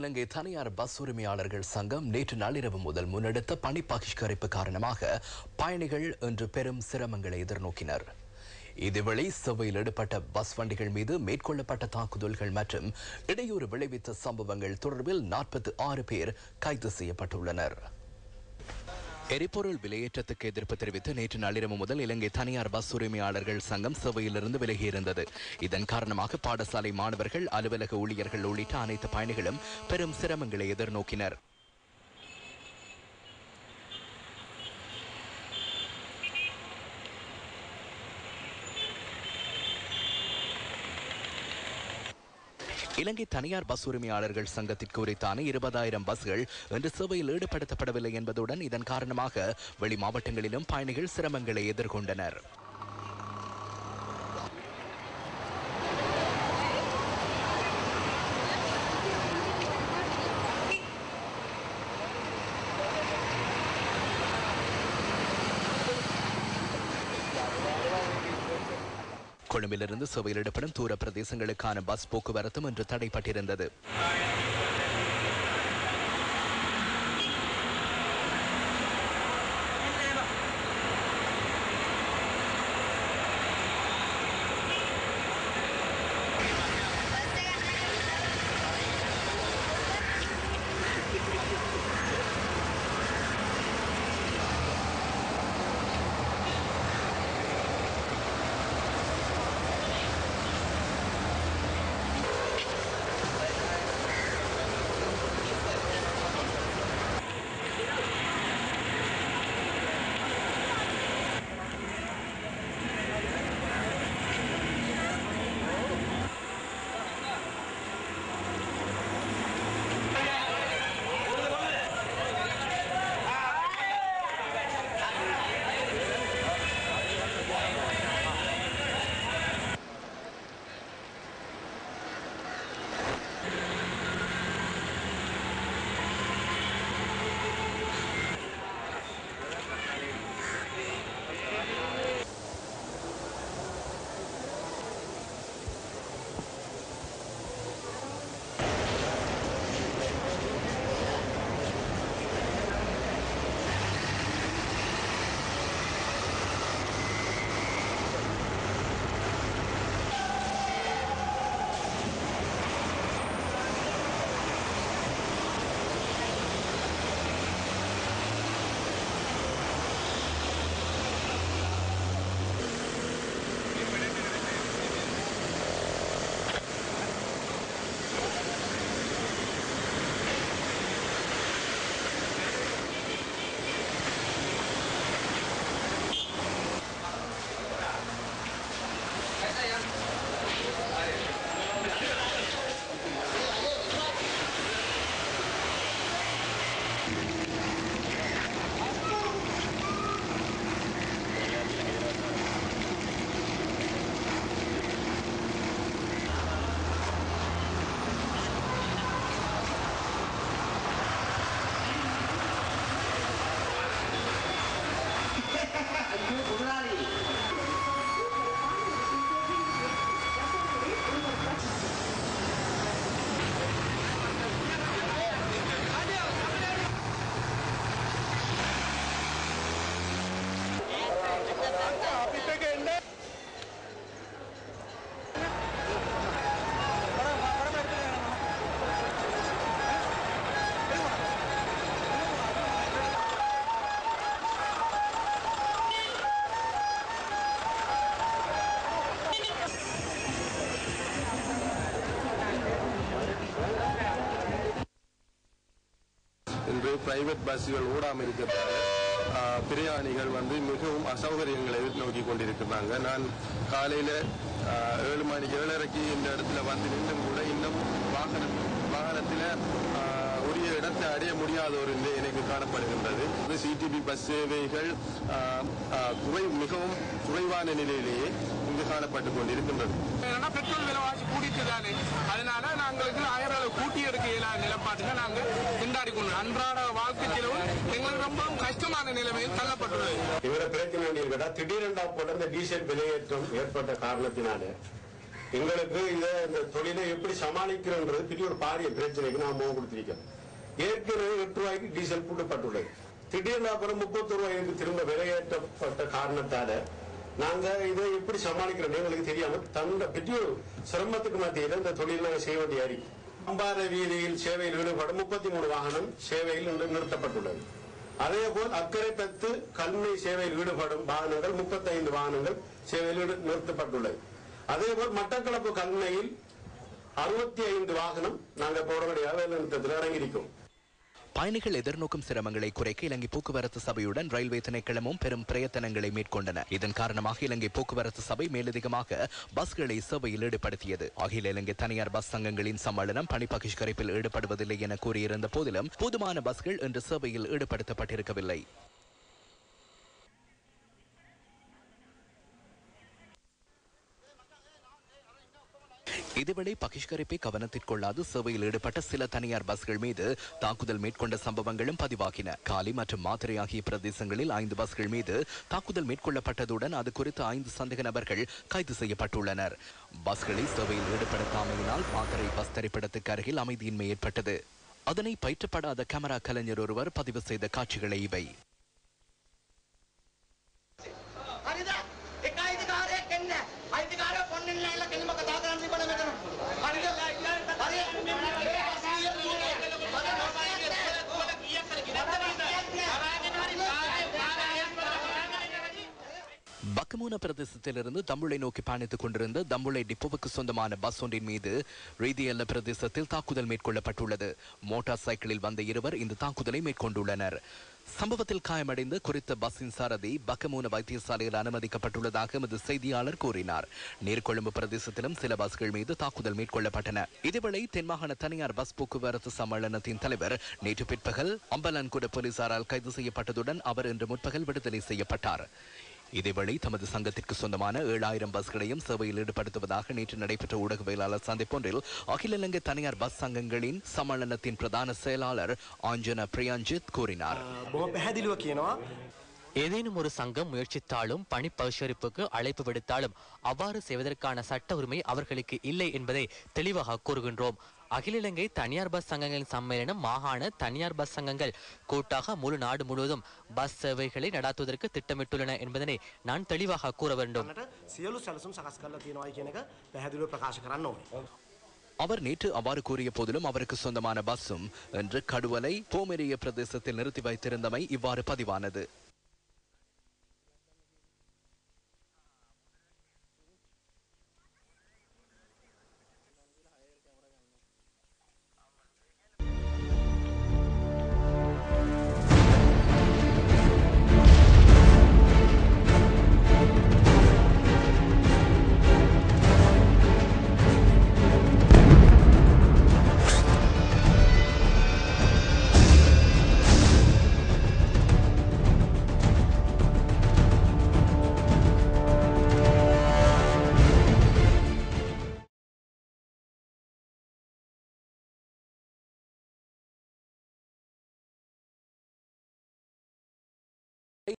இலங்கை தனியார் பஸ் உரிமையாளர்கள் சங்கம் நேற்று நள்ளிரவு முதல் முன்னெடுத்த பணி பகிஷ்கரிப்பு காரணமாக பயணிகள் இன்று பெரும் சிரமங்களை எதிர்நோக்கினர். இதுவேளை செவ்வையில் ஈடுபட்ட பஸ் வண்டிகள் மீது மேற்கொள்ளப்பட்ட தாக்குதல்கள் மற்றும் இடையூறு விளைவித்த சம்பவங்கள் தொடர்பில் நாற்பத்தி ஆறு பேர் கைது செய்யப்பட்டுள்ளனர். எரிபொருள் விலையேற்றத்துக்கு எதிர்ப்பு தெரிவித்து நேற்று நள்ளிரவு முதல் இலங்கை தனியார் பஸ் உரிமையாளர்கள் சங்கம் சபையிலிருந்து விலகியிருந்தது. இதன் காரணமாக பாடசாலை மாணவர்கள் அலுவலக ஊழியர்கள் உள்ளிட்ட அனைத்து பயணிகளும் பெரும் சிரமங்களை எதிர்நோக்கினர். இலங்கை தனியார் பஸ் உரிமையாளர்கள் சங்கத்திற்கு உரித்தான இருபதாயிரம் பஸ்கள் இன்று சேவையில் ஈடுபடுத்தப்படவில்லை என்பதுடன் இதன் காரணமாக வெளி மாவட்டங்களிலும் பயணிகள் சிரமங்களை எதிர்கொண்டனர். கொழும்பிலிருந்து சேவையில் ஈடுபடும் தூர பிரதேசங்களுக்கான பஸ் போக்குவரத்தும் இன்று தடைப்பட்டிருந்தது. இன்று பிரைவேட் பஸ்ஸுகள் ஓடாமல் இருக்கிறதால பிரயாணிகள் வந்து மிகவும் அசௌகரியங்களை எதிர்நோக்கி கொண்டிருக்கிறாங்க. நான் காலையில ஏழு மணிக்கு ஏழரைக்கு இந்த இடத்துல வந்து நின்றும் கூட இன்னும் வாகனம் வாகனத்தில் உரிய இடத்தை அடைய முடியாத ஒரு நிலை எனக்கு காணப்படுகின்றது. சிடிபி பஸ் சேவைகள் குறை மிகவும் குறைவான நிலையிலேயே இங்கு காணப்பட்டு கொண்டிருக்கின்றது பெட்ரோல் விலைவாசி கூடிட்டு தானே. அதனால நாங்களுக்கு ஆயிரம் அளவு கூட்டி எடுக்க இயலாத நிலப்பாட்டுல நாங்க திண்டாடி கொண்டு அன்றாட வாழ்க்கை செலவு எங்களுக்கு ரொம்பவும் கஷ்டமான நிலைமையில் தள்ளப்பட்டுள்ளது. இவரை கேட்டா திடீரென்றா போல இந்த டீசல் விலையேற்றம் ஏற்பட்ட காரணத்தினால. எங்களுக்கு இதை இந்த தொழிலை எப்படி சமாளிக்கிறோன்றது பெரிய ஒரு பாரிய பிரச்சனைக்கு நான் முகம் கொடுத்திருக்கேன் ஏற்கனவே எட்டு ரூபாய்க்கு டீசல் கூட்டப்பட்டுள்ளது திடீர்னு அப்புறம் முப்பத்தொரு ரூபாய்க்கு திரும்ப விலையேற்றப்பட்ட காரணத்தால நாங்க இதை எப்படி சமாளிக்கிறோம் எங்களுக்கு தெரியாம தங்க பெரிய சிரமத்துக்கு மத்தியில இந்த தொழில் நாங்கள் செய்ய வேண்டிய அறிக்கை அம்பாறை வீதியில் சேவையில் ஈடுபடும் முப்பத்தி மூணு வாகனம் சேவையில் நிறுத்தப்பட்டுள்ளது. அதே போல் அக்கறை பத்து கல்வி சேவையில் ஈடுபடும் வாகனங்கள் முப்பத்தைந்து வாகனங்கள் சேவையில் நிறுத்தப்பட்டுள்ளது. அதே போல் மட்டக்களப்பு கல்மையில் அறுபத்தி ஐந்து வாகனம் நாங்கள் போடக்கூடிய வேலை நிறுத்தத்தில் இறங்கியிருக்கோம். பயணிகள் எதிர்நோக்கும் சிரமங்களை குறைக்க இலங்கை போக்குவரத்து சபையுடன் ரயில்வே திணைக்களமும் பெரும் பிரயத்தனங்களை மேற்கொண்டன. இதன் காரணமாக இலங்கை போக்குவரத்து சபை மேலதிகமாக பஸ்களை சேவையில் ஈடுபடுத்தியது. அகில இலங்கை தனியார் பஸ் சங்கங்களின் சம்மேளனம் பணி பகிஷ்கரிப்பில் ஈடுபடுவதில்லை என கூறியிருந்த போதிலும் போதுமான பஸ்கள் இன்று சேவையில் ஈடுபடுத்தப்பட்டிருக்கவில்லை. இதுவேளை பகிஷ்கரிப்பை கவனத்திற்கொள்ளாது சேவையில் ஈடுபட்ட சில தனியார் பஸ்கள் மீது தாக்குதல் மேற்கொண்ட சம்பவங்களும் பதிவாகின. காலி மற்றும் மாத்திரை ஆகிய பிரதேசங்களில் ஐந்து பஸ்கள் மீது தாக்குதல் மேற்கொள்ளப்பட்டதுடன் அது குறித்து ஐந்து சந்தேக நபர்கள் கைது செய்யப்பட்டுள்ளனர். பஸ்களை சேவையில் ஈடுபடுத்தாமையினால் மாத்திரை பஸ் திரைப்படத்துக்கு அருகில் அமைதியின்மை ஏற்பட்டது. அதனை பயிற்றப்படாத கேமரா கலைஞர் ஒருவர் பதிவு செய்த காட்சிகளை இவை. பக்கமூன பிரதேசத்திலிருந்து தம்புளை நோக்கி பயணித்துக் கொண்டிருந்த தம்புளை டிப்போவுக்கு சொந்தமான பஸ் ஒன்றின் மீது ரீதியல்ல பிரதேசத்தில் தாக்குதல் மேற்கொள்ளப்பட்டுள்ளது. மோட்டார் சைக்கிளில் வந்த இருவர் இந்த தாக்குதலை மேற்கொண்டுள்ளனர். சம்பவத்தில் காயமடைந்த குறித்த பஸ்ஸின் சாரதி பக்கமூன வைத்தியசாலையில் அனுமதிக்கப்பட்டுள்ளதாக எமது செய்தியாளர் கூறினார். நீர்கொழும்பு பிரதேசத்திலும் சில பஸ்கள் மீது தாக்குதல் மேற்கொள்ளப்பட்டன. இதேவேளை தென்மாகாண தனியார் பஸ் போக்குவரத்து சம்மேளனத்தின் தலைவர் நேற்று பிற்பகல் அம்பலான்குட போலீசாரால் கைது செய்யப்பட்டதுடன் அவர் இன்று முற்பகல் விடுதலை செய்யப்பட்டார். இதேவேளை தமது சங்கத்திற்கு சொந்தமான ஏழாயிரம் பஸ்களையும் சேவையில் ஈடுபடுத்துவதாக நேற்று நடைபெற்ற ஊடகவியலாளர் சந்திப்பொன்றில் அகில இலங்கை தனியார் பஸ் சங்கங்களின் சம்மேளனத்தின் பிரதான செயலாளர் ஆஞ்சன பிரியாஞ்சித் கூறினார். ஏதேனும் ஒரு சங்கம் முயற்சித்தாலும் பணி பகிஷ்கரிப்புக்கு அழைப்பு விடுத்தாலும் அவ்வாறு செய்வதற்கான சட்ட உரிமை அவர்களுக்கு இல்லை என்பதை தெளிவாக கூறுகின்றோம். அகில இலங்கை தனியார் பஸ் சங்கங்களின் சம்மேளனம் மாகாண தனியார் பஸ் சங்கங்கள் கூட்டாக முழு நாடு முழுவதும் பஸ் சேவைகளை நடாத்துவதற்கு திட்டமிட்டுள்ளன என்பதனை நான் தெளிவாக கூற வேண்டும். அவர் நேற்று அவ்வாறு கூறிய போதிலும் அவருக்கு சொந்தமான பஸ்ஸும் இன்று கடுவலை போமெரிய பிரதேசத்தில் நிறுத்தி வைத்திருந்தமை இவ்வாறு பதிவானது.